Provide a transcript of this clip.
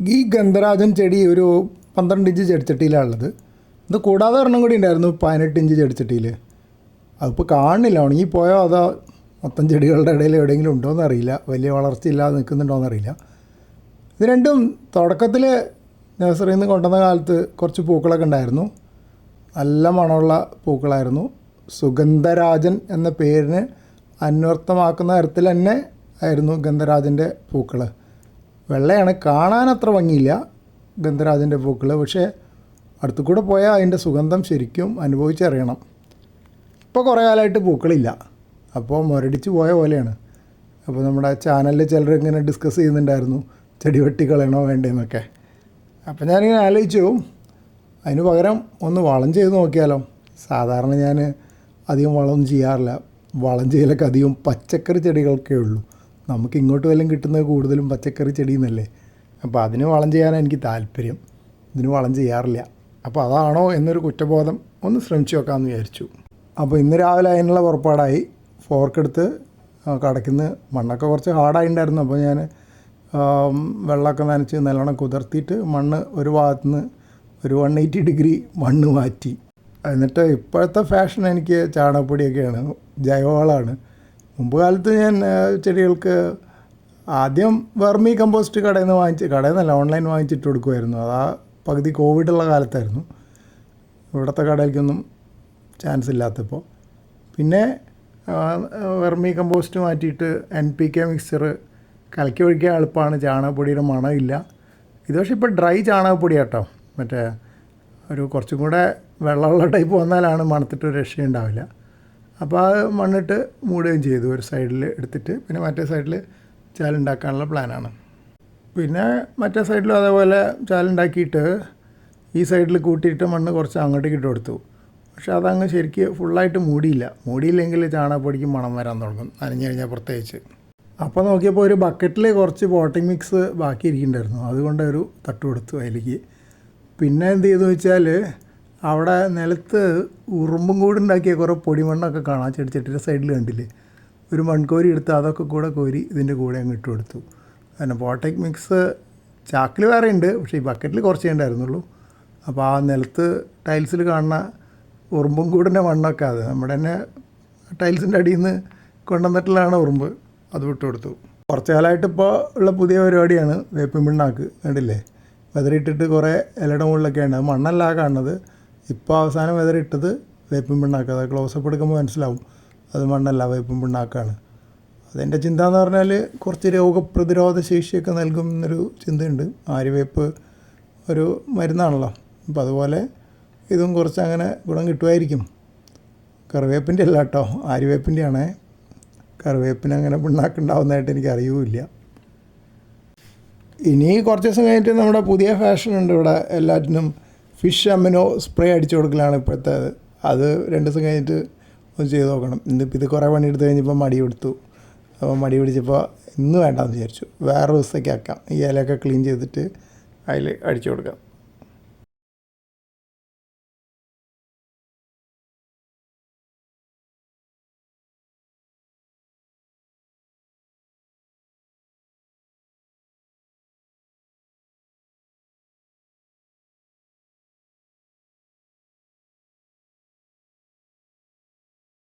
ഈ ഗന്ധരാജൻ ചെടി ഒരു പന്ത്രണ്ട് ഇഞ്ച് ചെടിച്ചട്ടിയിലാണ് ഉള്ളത്. ഇത് കൂടാതെ ഒരെണ്ണം കൂടി ഉണ്ടായിരുന്നു പതിനെട്ട് ഇഞ്ച് ചെടിച്ചട്ടിയിൽ അതിപ്പോൾ കാണുന്നില്ല ഉണങ്ങി പോയോ അതോ മൊത്തം ചെടികളുടെ ഇടയിൽ എവിടെയെങ്കിലും ഉണ്ടോയെന്ന് അറിയില്ല. വലിയ വളർച്ചയില്ലാതെ നിൽക്കുന്നുണ്ടോയെന്ന് അറിയില്ല. ഇത് രണ്ടും തുടക്കത്തിൽ നഴ്സറിയിൽ നിന്ന് കൊണ്ടുവന്ന കാലത്ത് കുറച്ച് പൂക്കളൊക്കെ ഉണ്ടായിരുന്നു. നല്ല മണമുള്ള പൂക്കളായിരുന്നു. സുഗന്ധരാജൻ എന്ന പേരിന് അന്വർത്ഥമാക്കുന്ന തരത്തിൽ തന്നെ ആയിരുന്നു ഗന്ധരാജന്റെ പൂക്കൾ വെള്ളയാണ് കാണാൻ അത്ര ഭംഗിയില്ല ഗന്ധരാജന്റെ പൂക്കൾ പക്ഷേ അടുത്തു കൂടെ പോയാൽ അതിന്റെ സുഗന്ധം ശരിക്കും അനുഭവിച്ചറിയണം. ഇപ്പോൾ കുറേ കാലമായിട്ട് പൂക്കളില്ല. അപ്പോൾ മുരടിച്ച് പോയ പോലെയാണ്. അപ്പോൾ നമ്മുടെ ചാനലിൽ ചിലർ ഇങ്ങനെ ഡിസ്കസ് ചെയ്യുന്നുണ്ടായിരുന്നു ചെടി വെട്ടി കളയണോ വേണ്ടേന്നൊക്കെ. അപ്പോൾ ഞാനിങ്ങനെ ആലോചിച്ചു അതിന് പകരം ഒന്ന് വളം ചെയ്ത് നോക്കിയാലോ. സാധാരണ ഞാൻ അധികം വളമൊന്നും ചെയ്യാറില്ല. വളം ചെയ്യലൊക്കെ അധികം പച്ചക്കറി ചെടികൾക്കേ ഉള്ളൂ. നമുക്ക് ഇങ്ങോട്ട് വല്ലതും കിട്ടുന്നത് കൂടുതലും പച്ചക്കറി ചെടിയെന്നല്ലേ അപ്പോൾ അതിന് വളം ചെയ്യാനാണ് എനിക്ക് താല്പര്യം. ഇതിന് വളം ചെയ്യാറില്ല. അപ്പോൾ അതാണോ എന്നൊരു കുറ്റബോധം ഒന്ന് ശ്രമിച്ചു നോക്കാമെന്ന് വിചാരിച്ചു. അപ്പോൾ ഇന്ന് രാവിലെ അതിനുള്ള പുറപ്പാടായി. ഫോർക്കെടുത്ത് കടക്കുന്ന മണ്ണൊക്കെ കുറച്ച് ഹാർഡായിട്ടുണ്ടായിരുന്നു അപ്പോൾ ഞാൻ വെള്ളമൊക്കെ നനച്ച് നല്ലോണം കുതിർത്തിയിട്ട് മണ്ണ് ഒരു ഭാഗത്ത് നിന്ന് ഒരു വൺ എയ്റ്റി ഡിഗ്രി മണ്ണ് മാറ്റി. എന്നിട്ട് ഇപ്പോഴത്തെ ഫാഷൻ എനിക്ക് ചാണകപ്പൊടിയൊക്കെയാണ് ജൈവവളമാണ് മുമ്പ് കാലത്ത് ഞാൻ ചെടികൾക്ക് ആദ്യം വെർമി കമ്പോസ്റ്റ് കടയിൽ നിന്ന് വാങ്ങിച്ച് കടയിൽ നിന്നല്ല ഓൺലൈൻ വാങ്ങിച്ചിട്ട് കൊടുക്കുമായിരുന്നു. അത് ആ പകുതി കോവിഡുള്ള കാലത്തായിരുന്നു. ഇവിടുത്തെ കടയിലേക്കൊന്നും ചാൻസ് ഇല്ലാത്തപ്പോൾ. പിന്നെ വെർമി കമ്പോസ്റ്റ് മാറ്റിയിട്ട് എൻ പി കെ മിക്സർ കലക്കി ഒഴിക്കാൻ എളുപ്പമാണ്. ചാണകപ്പൊടിയുടെ മണമില്ല. ഇത് പക്ഷേ ഇപ്പോൾ ഡ്രൈ ചാണകപ്പൊടി കേട്ടോ. മറ്റേ ഒരു കുറച്ചും കൂടെ വെള്ളമുള്ള ടൈപ്പ് വന്നാലാണ് മണത്തിട്ട് ഒരു രക്ഷയുണ്ടാവില്ല. അപ്പോൾ അത് മണ്ണിട്ട് മൂടുകയും ചെയ്തു ഒരു സൈഡിൽ എടുത്തിട്ട്. പിന്നെ മറ്റേ സൈഡിൽ ചാലുണ്ടാക്കാനുള്ള പ്ലാനാണ്. പിന്നെ മറ്റേ സൈഡിലും അതേപോലെ ചാലുണ്ടാക്കിയിട്ട് ഈ സൈഡിൽ കൂട്ടിയിട്ട് മണ്ണ് കുറച്ച് അങ്ങോട്ടേക്ക് ഇട്ട് കൊടുത്തു. പക്ഷെ അതങ്ങ് ശരിക്ക് ഫുള്ളായിട്ട് മൂടിയില്ല. മൂടിയില്ലെങ്കിൽ ചാണകപ്പൊടിക്ക് മണം വരാൻ തുടങ്ങും നനഞ്ഞു കഴിഞ്ഞാൽ പ്രത്യേകിച്ച്. അപ്പോൾ നോക്കിയപ്പോൾ ഒരു ബക്കറ്റിൽ കുറച്ച് പോട്ടിംഗ് മിക്സ് ബാക്കി ഇരിക്കുന്നുണ്ടായിരുന്നു. അതുകൊണ്ട് ഒരു തട്ട് കൊടുത്തു അതിലേക്ക്. പിന്നെ എന്ത് ചെയ്തു വെച്ചാൽ അവിടെ നിലത്ത് ഉറുമ്പും കൂടി ഉണ്ടാക്കിയ കുറേ പൊടിമണ്ണൊക്കെ കാണാം. ചെടിച്ചട്ടിയുടെ സൈഡിൽ കണ്ടില്ലേ? ഒരു മൺകോരി എടുത്ത് അതൊക്കെ കൂടെ കോരി ഇതിന്റെ കൂടെ അങ്ങ് ഇട്ട് കൊടുത്തു. പിന്നെ പോട്ടക് മിക്സ് ചാക്കിൽ വേറെ ഉണ്ട് പക്ഷേ ഈ ബക്കറ്റിൽ കുറച്ചേ ഉണ്ടായിരുന്നുള്ളൂ. അപ്പോൾ ആ നിലത്ത് ടൈൽസിൽ കാണുന്ന ഉറുമ്പും കൂടിന്റെ മണ്ണൊക്കെ അത്. നമ്മുടെ തന്നെ ടൈൽസിന്റെ അടിയിൽ നിന്ന് കൊണ്ടുവന്നിട്ടുള്ളതാണ് ഉറുമ്പ്. അത് വിട്ടു കൊടുത്തു. കുറച്ച് കാലമായിട്ട് ഇപ്പോൾ ഉള്ള പുതിയ പരിപാടിയാണ് വേപ്പിൻ പിണ്ണാക്ക്. കണ്ടില്ലേ? വെതറിയിട്ടിട്ട് കുറേ ഇലയുടെ മുകളിലൊക്കെയാണ്. മണ്ണല്ല കാണുന്നത്. ഇപ്പോൾ അവസാനം വെതറിയിട്ടത് വേപ്പിൻ പിണ്ണാക്ക് അത് ക്ലോസപ്പ് എടുക്കുമ്പോൾ മനസ്സിലാവും. അത് മണ്ണല്ല വേപ്പിൻ പിണ്ണാക്കാണ്. അതെന്റെ ചിന്ത എന്ന് പറഞ്ഞാൽ കുറച്ച് രോഗപ്രതിരോധ ശേഷിയൊക്കെ നൽകും എന്നൊരു ചിന്തയുണ്ട്. ആര്യവേപ്പ് ഒരു മരുന്നാണല്ലോ. അപ്പോൾ അതുപോലെ ഇതും കുറച്ച് അങ്ങനെ ഗുണം കിട്ടുമായിരിക്കും കറിവേപ്പിന്റെ അല്ല കേട്ടോ ആര്യവേപ്പിന്റെ ആണേ കറിവേപ്പിന് അങ്ങനെ പിണ്ണാക്കുണ്ടാവുന്നതായിട്ട് എനിക്ക് അറിയുമില്ല ഇനി കുറച്ച് ദിവസം കഴിഞ്ഞിട്ട് നമ്മുടെ പുതിയ ഫാഷൻ ഉണ്ട് ഇവിടെ എല്ലാറ്റിനും. ഫിഷ് അമിനോ സ്പ്രേ അടിച്ചു കൊടുക്കലാണ് ഇപ്പോഴത്തെ അത്. രണ്ട് ദിവസം കഴിഞ്ഞിട്ട് ഒന്ന് ചെയ്ത് നോക്കണം. ഇന്നിപ്പോൾ ഇത് കുറേ പണിയെടുത്ത് കഴിഞ്ഞപ്പോൾ മടി കൊടുത്തു. അപ്പോൾ മടി പിടിച്ചപ്പോൾ ഇന്ന് വേണ്ടാന്ന് വിചാരിച്ചു. വേറെ ദിവസത്തേക്ക് ആക്കാം. ഈ ഇലയൊക്കെ ക്ലീൻ ചെയ്തിട്ട് അതിൽ അടിച്ചു കൊടുക്കാം.